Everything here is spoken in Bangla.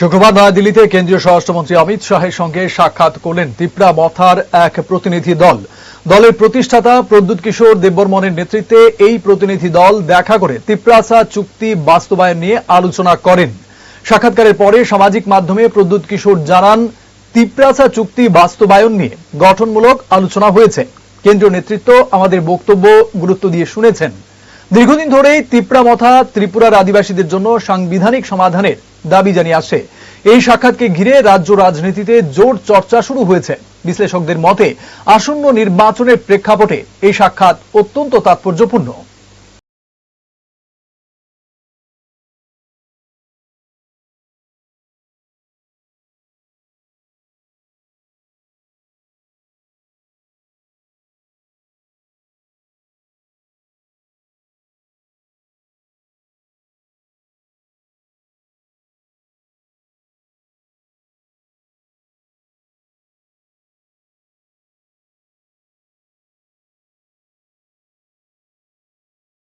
শুক্রবার নয়াদিল্লিতে কেন্দ্রীয় স্বরাষ্ট্রমন্ত্রী অমিত শাহের সঙ্গে সাক্ষাৎ করলেন তিপ্রা মথার এক প্রতিনিধি দল। দলের প্রতিষ্ঠাতা প্রদ্যুৎ কিশোর দেববর্মনের নেতৃত্বে এই প্রতিনিধি দল দেখা করে তিপ্রাসা চুক্তি বাস্তবায়ন নিয়ে আলোচনা করেন। সাক্ষাৎকারের পরে সামাজিক মাধ্যমে প্রদ্যুৎ কিশোর জানান, তিপ্রাসা চুক্তি বাস্তবায়ন নিয়ে গঠনমূলক আলোচনা হয়েছে। কেন্দ্রীয় নেতৃত্ব আমাদের বক্তব্য গুরুত্ব দিয়ে শুনেছেন। দীর্ঘদিন ধরেই তিপ্রামথা ত্রিপুরার আদিবাসীদের জন্য সাংবিধানিক সমাধানের দাবি জানিয়ে আসে এই সাক্ষাৎকে ঘিরে রাজ্য রাজনীতিতে জোর চর্চা শুরু হয়েছে। বিশ্লেষকদের মতে, আসন্ন নির্বাচনের প্রেক্ষাপটে এই সাক্ষাৎ অত্যন্ত তাৎপর্যপূর্ণ।